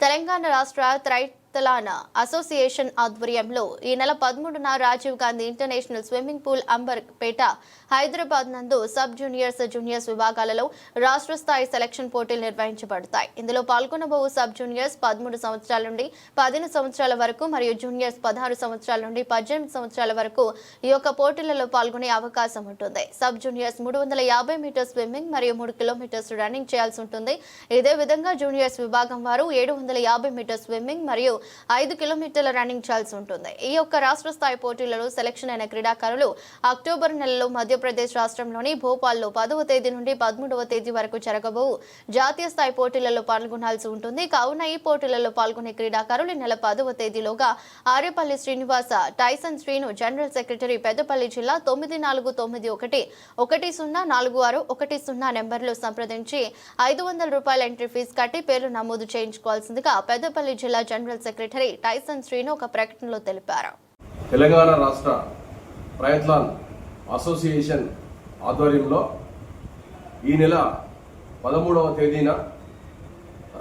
తెలంగాణ రాష్ట్ర తలానా అసోసియేషన్ ఆధ్వర్యంలో ఈ నెల పదమూడున Rajiv Gandhi international swimming pool Amberpet Hyderabad నందు సబ్ జూనియర్స్ జూనియర్స్ విభాగాలలో రాష్ట్ర స్థాయి సెలక్షన్ పోటీలు నిర్వహించబడతాయి. ఇందులో పాల్గొనబోవు సబ్ జూనియర్స్ పదమూడు సంవత్సరాల నుండి పదిహేను సంవత్సరాల వరకు మరియు జూనియర్స్ పదహారు సంవత్సరాల నుండి పద్దెనిమిది సంవత్సరాల వరకు ఈ యొక్క పోటీలలో పాల్గొనే అవకాశం ఉంటుంది. సబ్ జూనియర్స్ మూడు వందల యాభై మీటర్ స్విమ్మింగ్ మరియు మూడు కిలోమీటర్స్ రన్నింగ్ చేయాల్సి ఉంటుంది. ఇదే విధంగా జూనియర్స్ విభాగం వారు ఏడు వందల యాభై మీటర్ స్విమ్మింగ్ మరియు ఐదు కిలోమీటర్ల రన్నింగ్ చేయాల్సి ఉంటుంది. ఈ యొక్క రాష్ట్ర స్థాయి పోటీలలో సెలక్షన్ అయిన క్రీడాకారులు అక్టోబర్ నెలలో మధ్యప్రదేశ్ రాష్ట్రంలోని భోపాల్లో పదవ తేదీ నుండి పదమూడవ తేదీ వరకు జరగబోవు జాతీయ స్థాయి పోటీలలో పాల్గొనాల్సి ఉంటుంది. కావున ఈ పోటీలలో పాల్గొనే క్రీడాకారులు నెల పదవ తేదీలోగా Arepalli Srinivasa Tyson Srinu general secretary Peddapalli జిల్లా తొమ్మిది నాలుగు తొమ్మిది ఒకటి ఒకటి సున్నా నాలుగు ఆరు ఒకటి సున్నా నెంబర్లు సంప్రదించి ఐదు వందల రూపాయల ఎంట్రీ ఫీజు కట్టి పేర్లు నమోదు చేయించుకోవాల్సిందిగా పెద్దపల్లి జిల్లా జనరల్ సెక్రటరీ టైసన్ శ్రీను ఒక ప్రకటనలో తెలిపారు. తెలంగాణ రాష్ట్ర ప్రయత్లాన్ అసోసియేషన్ ఆధ్వర్యంలో ఈ నెల పదమూడవ తేదీన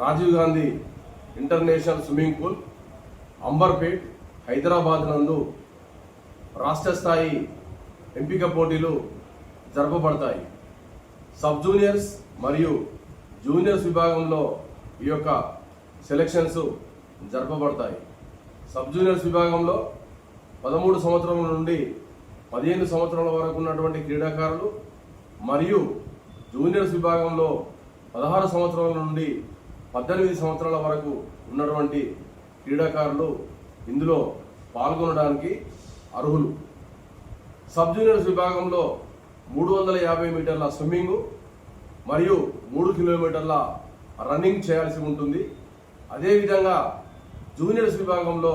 Rajiv Gandhi international swimming pool Amberpet Hyderabad నందు రాష్ట్ర స్థాయి ఎంపిక పోటీలు జరపబడతాయి. సబ్ జూనియర్స్ మరియు జూనియర్స్ విభాగంలో ఈ యొక్క సెలెక్షన్స్ జరపబడతాయి. సబ్ జూనియర్స్ విభాగంలో పదమూడు సంవత్సరాల నుండి పదిహేను సంవత్సరాల వరకు ఉన్నటువంటి క్రీడాకారులు మరియు జూనియర్స్ విభాగంలో పదహారు సంవత్సరాల నుండి పద్దెనిమిది సంవత్సరాల వరకు ఉన్నటువంటి క్రీడాకారులు ఇందులో పాల్గొనడానికి అర్హులు. సబ్ జూనియర్స్ విభాగంలో మూడు వందల యాభై మీటర్ల స్విమ్మింగ్ మరియు మూడు కిలోమీటర్ల రన్నింగ్ చేయాల్సి ఉంటుంది. అదేవిధంగా జూనియర్స్ విభాగంలో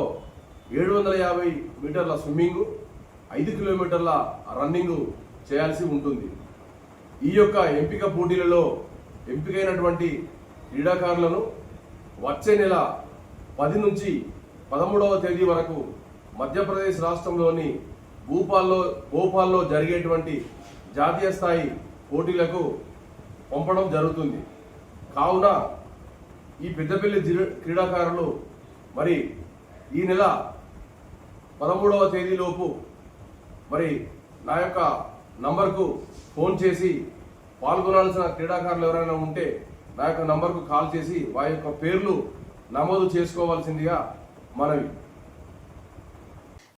ఏడు వందల యాభై మీటర్ల స్విమ్మింగ్ ఐదు కిలోమీటర్ల రన్నింగ్ చేయాల్సి ఉంటుంది. ఈ యొక్క ఎంపిక పోటీలలో ఎంపికైనటువంటి క్రీడాకారులను వచ్చే నెల పది నుంచి పదమూడవ తేదీ వరకు మధ్యప్రదేశ్ రాష్ట్రంలోని భూపాల్లో భోపాల్లో జరిగేటువంటి జాతీయ స్థాయి పోటీలకు పంపడం జరుగుతుంది. కావున ఈ పెద్దపల్లి క్రీడాకారులు మరి ఈ నెల పదమూడవ తేదీలోపు మరి నా యొక్క నంబర్కు ఫోన్ చేసి పాల్గొనాల్సిన క్రీడాకారులు ఎవరైనా ఉంటే నా యొక్క నంబర్కు కాల్ చేసి వారి యొక్క పేర్లు నమోదు చేసుకోవాల్సిందిగా మనవి.